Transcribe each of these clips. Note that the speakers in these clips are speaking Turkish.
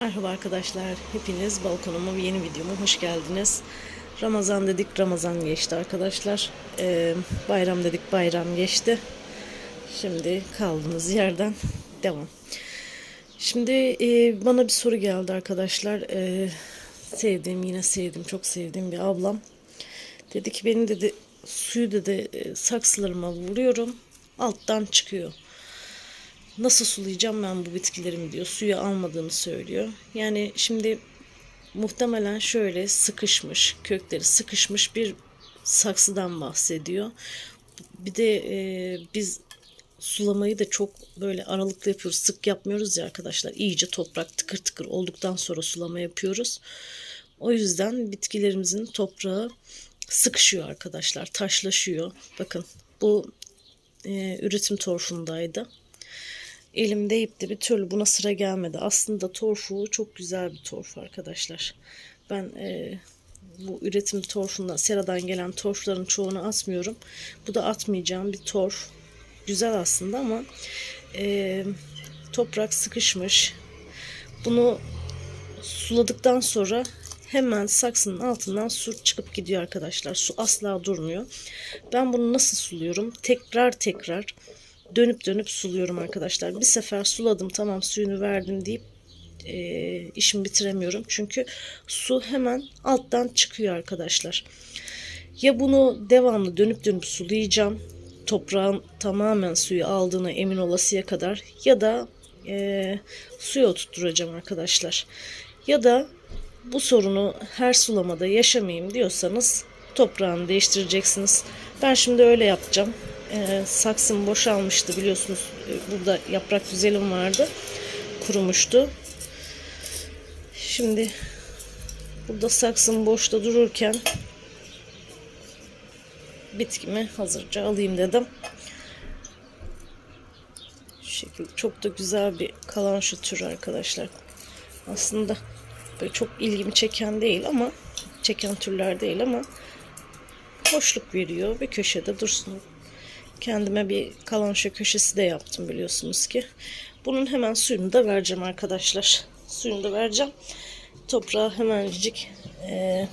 Merhaba arkadaşlar, hepiniz balkonuma ve yeni videoma hoş geldiniz. Ramazan dedik, Ramazan geçti arkadaşlar. Ee, bayram dedik, bayram geçti. Şimdi kaldığımız yerden devam. Şimdi e, bana bir soru geldi arkadaşlar. Ee, sevdiğim, yine sevdiğim, çok sevdiğim bir ablam. Dedi ki benim dedi suyu dedi e, saksılarıma vuruyorum, alttan çıkıyor nasıl sulayacağım ben bu bitkilerimi diyor. Suyu almadığını söylüyor. Yani şimdi muhtemelen şöyle sıkışmış, kökleri sıkışmış bir saksıdan bahsediyor. Bir de e, biz sulamayı da çok böyle aralıklı yapıyoruz. Sık yapmıyoruz ya arkadaşlar. İyice toprak tıkır tıkır olduktan sonra sulama yapıyoruz. O yüzden bitkilerimizin toprağı sıkışıyor arkadaşlar. Taşlaşıyor. Bakın bu e, üretim torfundaydı elimdeyip de bir türlü buna sıra gelmedi. Aslında torfu çok güzel bir torfu arkadaşlar. Ben e, bu üretim torfundan, seradan gelen torfların çoğunu atmıyorum. Bu da atmayacağım bir torf. Güzel aslında ama e, toprak sıkışmış. Bunu suladıktan sonra hemen saksının altından su çıkıp gidiyor arkadaşlar. Su asla durmuyor. Ben bunu nasıl suluyorum? Tekrar tekrar dönüp dönüp suluyorum arkadaşlar. Bir sefer suladım tamam suyunu verdim deyip e, işimi bitiremiyorum. Çünkü su hemen alttan çıkıyor arkadaşlar. Ya bunu devamlı dönüp dönüp sulayacağım. Toprağın tamamen suyu aldığına emin olasıya kadar ya da e, suya oturtturacağım arkadaşlar. Ya da bu sorunu her sulamada yaşamayayım diyorsanız toprağını değiştireceksiniz. Ben şimdi öyle yapacağım e, saksım boşalmıştı biliyorsunuz. E, burada yaprak güzelim vardı. Kurumuştu. Şimdi burada saksım boşta dururken bitkimi hazırca alayım dedim. Şu şekilde çok da güzel bir kalan şu tür arkadaşlar. Aslında böyle çok ilgimi çeken değil ama çeken türler değil ama hoşluk veriyor. Bir köşede dursun Kendime bir kalonşa köşesi de yaptım biliyorsunuz ki. Bunun hemen suyunu da vereceğim arkadaşlar. Suyunu da vereceğim. Toprağa hemencik e,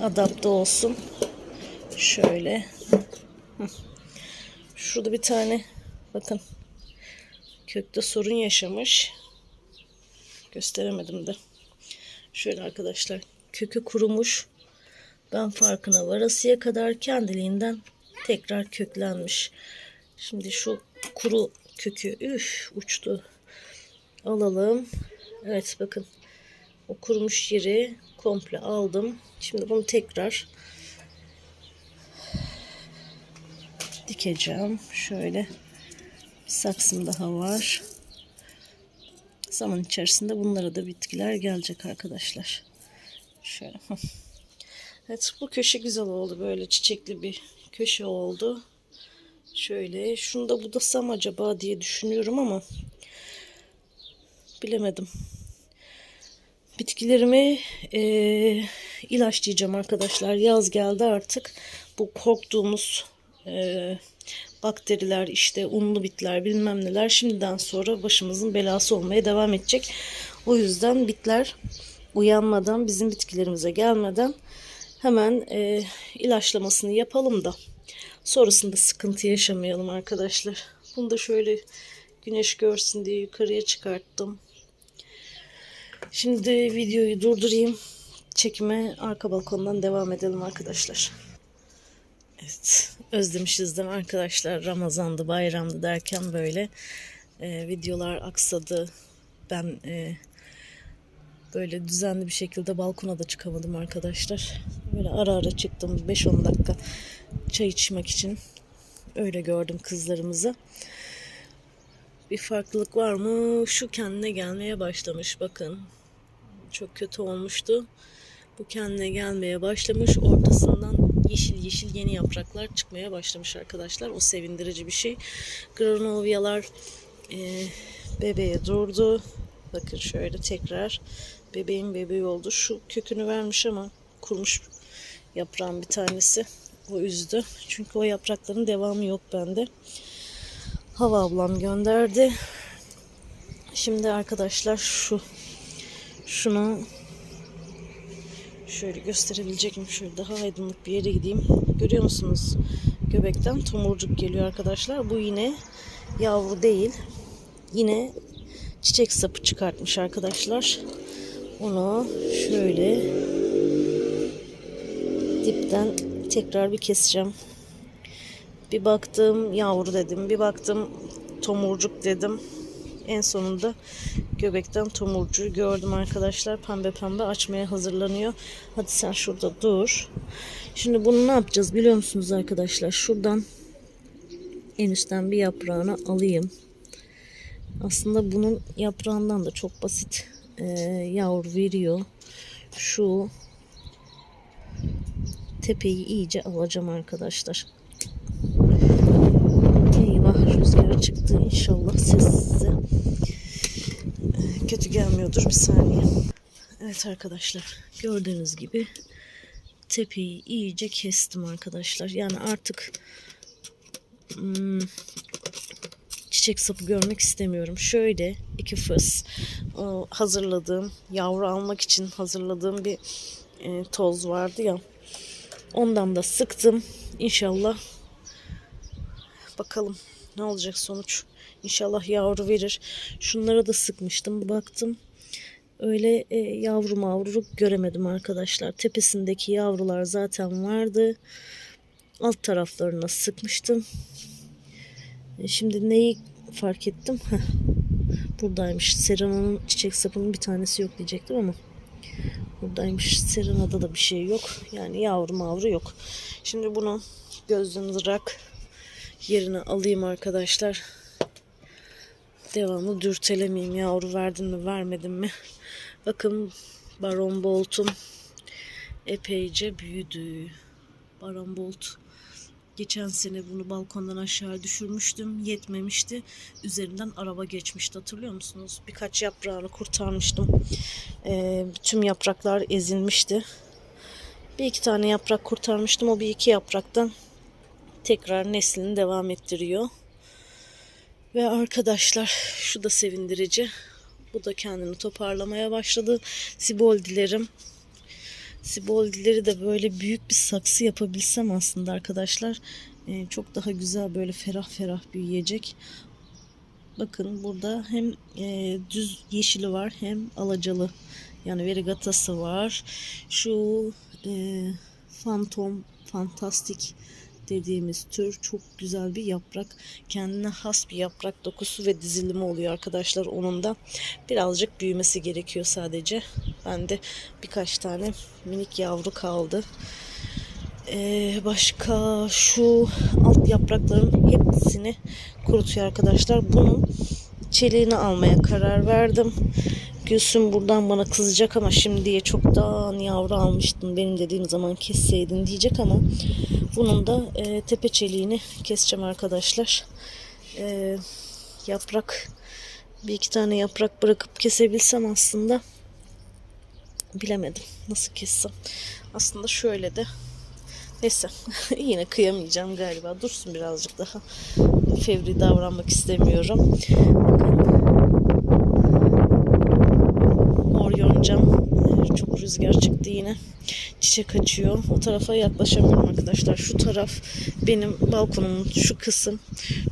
adapte olsun. Şöyle. Şurada bir tane bakın kökte sorun yaşamış. Gösteremedim de. Şöyle arkadaşlar kökü kurumuş. Ben farkına varasıya kadar kendiliğinden tekrar köklenmiş. Şimdi şu kuru kökü üf uçtu. Alalım. Evet bakın o kurumuş yeri komple aldım. Şimdi bunu tekrar dikeceğim. Şöyle saksım daha var. Zaman içerisinde bunlara da bitkiler gelecek arkadaşlar. Şöyle. Evet bu köşe güzel oldu. Böyle çiçekli bir köşe oldu. Şöyle şunu da budasam acaba diye düşünüyorum ama bilemedim. Bitkilerimi e, ilaçlayacağım arkadaşlar. Yaz geldi artık. Bu korktuğumuz e, bakteriler işte unlu bitler bilmem neler şimdiden sonra başımızın belası olmaya devam edecek. O yüzden bitler uyanmadan bizim bitkilerimize gelmeden hemen e, ilaçlamasını yapalım da sonrasında sıkıntı yaşamayalım arkadaşlar. Bunu da şöyle güneş görsün diye yukarıya çıkarttım. Şimdi videoyu durdurayım. Çekime arka balkondan devam edelim arkadaşlar. Evet özlemişiz değil mi arkadaşlar? Ramazandı bayramdı derken böyle e, videolar aksadı. Ben e, Böyle düzenli bir şekilde balkona da çıkamadım arkadaşlar. Böyle ara ara çıktım 5-10 dakika çay içmek için. Öyle gördüm kızlarımızı. Bir farklılık var mı? Şu kendine gelmeye başlamış bakın. Çok kötü olmuştu. Bu kendine gelmeye başlamış. Ortasından yeşil yeşil yeni yapraklar çıkmaya başlamış arkadaşlar. O sevindirici bir şey. Granovyalar e, bebeğe durdu. Bakın şöyle tekrar bebeğin bebeği oldu. Şu kökünü vermiş ama kurmuş yaprağın bir tanesi. O üzdü. Çünkü o yaprakların devamı yok bende. Hava ablam gönderdi. Şimdi arkadaşlar şu Şuna şöyle gösterebilecek miyim? Şöyle daha aydınlık bir yere gideyim. Görüyor musunuz? Göbekten tomurcuk geliyor arkadaşlar. Bu yine yavru değil. Yine çiçek sapı çıkartmış arkadaşlar. Onu şöyle dipten tekrar bir keseceğim. Bir baktım yavru dedim. Bir baktım tomurcuk dedim. En sonunda göbekten tomurcuğu gördüm arkadaşlar. Pembe pembe açmaya hazırlanıyor. Hadi sen şurada dur. Şimdi bunu ne yapacağız biliyor musunuz arkadaşlar? Şuradan en üstten bir yaprağını alayım. Aslında bunun yaprağından da çok basit e, yavru veriyor. Şu tepeyi iyice alacağım arkadaşlar. Eyvah rüzgar çıktı. İnşallah ses size e, kötü gelmiyordur. Bir saniye. Evet arkadaşlar gördüğünüz gibi tepeyi iyice kestim arkadaşlar. Yani artık hmm, çiçek sapı görmek istemiyorum. Şöyle iki fıs o hazırladığım yavru almak için hazırladığım bir e, toz vardı ya. Ondan da sıktım. İnşallah bakalım ne olacak sonuç. İnşallah yavru verir. Şunlara da sıkmıştım. Baktım öyle e, yavru mavru göremedim arkadaşlar. Tepesindeki yavrular zaten vardı. Alt taraflarına sıkmıştım. E, şimdi neyi fark ettim? Buradaymış. Serena'nın çiçek sapının bir tanesi yok diyecektim ama buradaymış. Serena'da da bir şey yok. Yani yavru mavru yok. Şimdi bunu gözden ırak yerine alayım arkadaşlar. Devamlı dürtelemeyeyim. Yavru verdim mi vermedim mi? Bakın Baron Bolt'um epeyce büyüdü. Baron Bolt Geçen sene bunu balkondan aşağı düşürmüştüm. Yetmemişti. Üzerinden araba geçmişti. Hatırlıyor musunuz? Birkaç yaprağını kurtarmıştım. Ee, tüm yapraklar ezilmişti. Bir iki tane yaprak kurtarmıştım. O bir iki yapraktan tekrar neslini devam ettiriyor. Ve arkadaşlar şu da sevindirici. Bu da kendini toparlamaya başladı. Siboldilerim Siboldileri de böyle büyük bir saksı yapabilsem aslında arkadaşlar e, çok daha güzel böyle ferah ferah büyüyecek. Bakın burada hem e, düz yeşili var hem alacalı yani verigatası var. Şu e, fantom fantastik dediğimiz tür çok güzel bir yaprak. Kendine has bir yaprak dokusu ve dizilimi oluyor arkadaşlar onun da. Birazcık büyümesi gerekiyor sadece. Bende birkaç tane minik yavru kaldı. Ee, başka şu alt yaprakların hepsini kurutuyor arkadaşlar. Bunun çeliğini almaya karar verdim. Gülsüm buradan bana kızacak ama şimdiye çoktan yavru almıştın benim dediğim zaman kesseydin diyecek ama bunun da e, tepe çeliğini keseceğim arkadaşlar. E, yaprak bir iki tane yaprak bırakıp kesebilsem aslında bilemedim nasıl kessem. Aslında şöyle de neyse yine kıyamayacağım galiba dursun birazcık daha fevri davranmak istemiyorum. Bakın rüzgar çıktı yine. Çiçek açıyor. O tarafa yaklaşamıyorum arkadaşlar. Şu taraf benim balkonumun şu kısım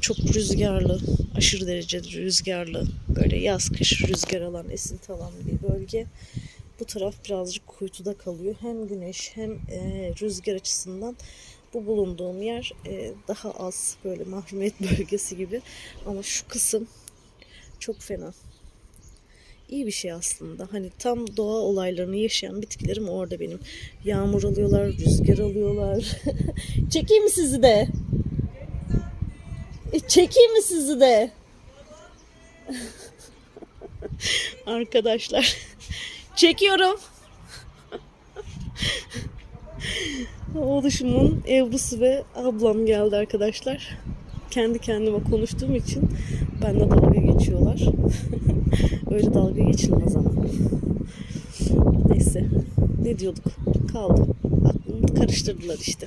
çok rüzgarlı. Aşırı derecede rüzgarlı. Böyle yaz kış rüzgar alan, esinti alan bir bölge. Bu taraf birazcık kuytuda kalıyor. Hem güneş hem e, rüzgar açısından bu bulunduğum yer e, daha az böyle mahrumiyet bölgesi gibi. Ama şu kısım çok fena iyi bir şey aslında. Hani tam doğa olaylarını yaşayan bitkilerim orada benim. Yağmur alıyorlar, rüzgar alıyorlar. Çekeyim mi sizi de? E, Çekeyim mi sizi de? Arkadaşlar çekiyorum. Oğluşumun Ebru'su ve ablam geldi arkadaşlar. Kendi kendime konuştuğum için benimle dalga geçiyorlar. Öyle dalga geçilmez ama. Neyse. Ne diyorduk? Kaldı. Aklımı karıştırdılar işte.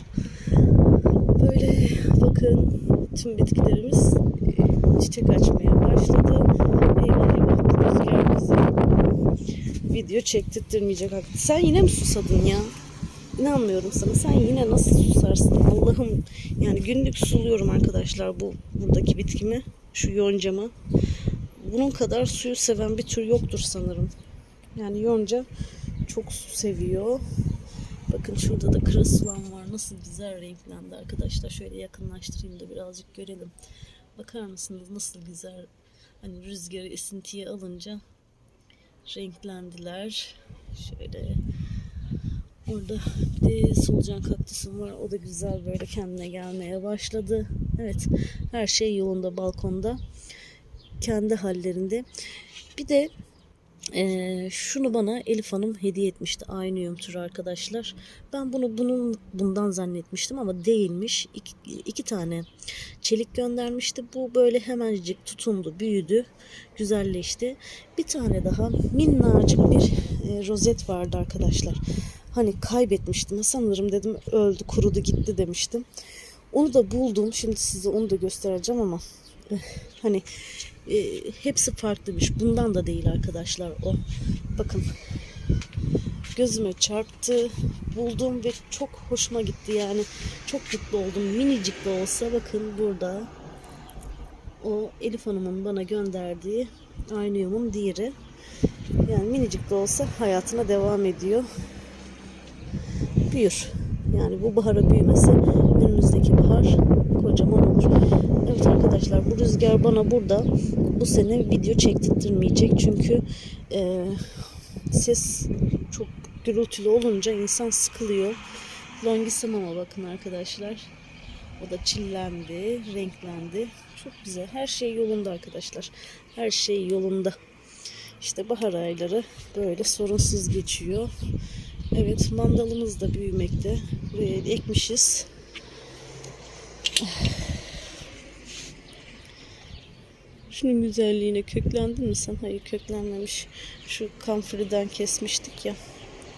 Böyle bakın tüm bitkilerimiz e, çiçek açmaya başladı. Eyvah eyvah rüzgar bizi video çektirtmeyecek. Sen yine mi susadın ya? İnanmıyorum sana. Sen yine nasıl susarsın? Allah'ım yani günlük suluyorum arkadaşlar bu buradaki bitkimi. Şu yoncamı. Bunun kadar suyu seven bir tür yoktur sanırım. Yani yonca çok su seviyor. Bakın şurada da kırasulan var. Nasıl güzel renklendi arkadaşlar. Şöyle yakınlaştırayım da birazcık görelim. Bakar mısınız nasıl güzel hani rüzgarı esintiye alınca renklendiler. Şöyle orada bir de solucan kaktüsüm var. O da güzel böyle kendine gelmeye başladı. Evet her şey yolunda balkonda. Kendi hallerinde. Bir de ee, şunu bana Elif Hanım hediye etmişti. Aynı türü arkadaşlar. Ben bunu bunun bundan zannetmiştim ama değilmiş. İki, iki tane çelik göndermişti. Bu böyle hemencik tutundu, büyüdü, güzelleşti. Bir tane daha minnacık bir e, rozet vardı arkadaşlar. Hani kaybetmiştim. Sanırım dedim öldü, kurudu gitti demiştim. Onu da buldum. Şimdi size onu da göstereceğim ama eh, hani e, hepsi farklıymış. Bundan da değil arkadaşlar o. Bakın gözüme çarptı. Buldum ve çok hoşuma gitti yani. Çok mutlu oldum. Minicik de olsa bakın burada o Elif Hanım'ın bana gönderdiği aynıyumun diğeri. Yani minicik de olsa hayatına devam ediyor. Büyür. Yani bu bahara büyümesi önümüzdeki bahar kocaman olur. Evet arkadaşlar bu rüzgar bana burada bu sene video çektirtmeyecek. Çünkü e, ses çok gürültülü olunca insan sıkılıyor. Longisamama bakın arkadaşlar. O da çillendi, renklendi. Çok güzel. Her şey yolunda arkadaşlar. Her şey yolunda. İşte bahar ayları böyle sorunsuz geçiyor. Evet mandalımız da büyümekte. Buraya ekmişiz. Şunun güzelliğine köklendin mi sen? Hayır köklenmemiş. Şu kamfriden kesmiştik ya.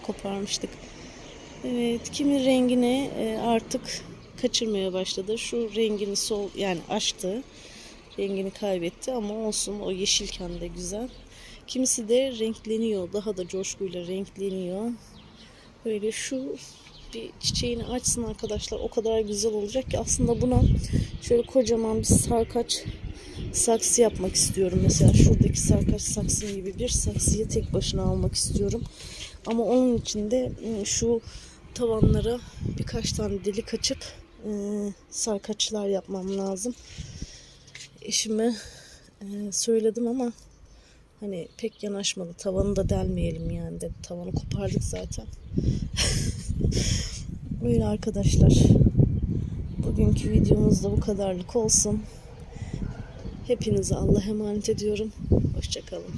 Koparmıştık. Evet kimin rengini e, artık kaçırmaya başladı. Şu rengini sol yani açtı. Rengini kaybetti ama olsun o yeşilken de güzel. Kimisi de renkleniyor. Daha da coşkuyla renkleniyor. Böyle şu bir çiçeğini açsın arkadaşlar. O kadar güzel olacak ki aslında buna şöyle kocaman bir sarkaç saksı yapmak istiyorum. Mesela şuradaki sarkaç saksım gibi bir saksıyı tek başına almak istiyorum. Ama onun için de ıı, şu tavanlara birkaç tane delik açıp ıı, sarkaçlar yapmam lazım. Eşime ıı, söyledim ama hani pek yanaşmadı. Tavanı da delmeyelim yani dedi. Tavanı kopardık zaten. Böyle arkadaşlar. Bugünkü videomuz da bu kadarlık olsun. Hepinize Allah emanet ediyorum. Hoşçakalın.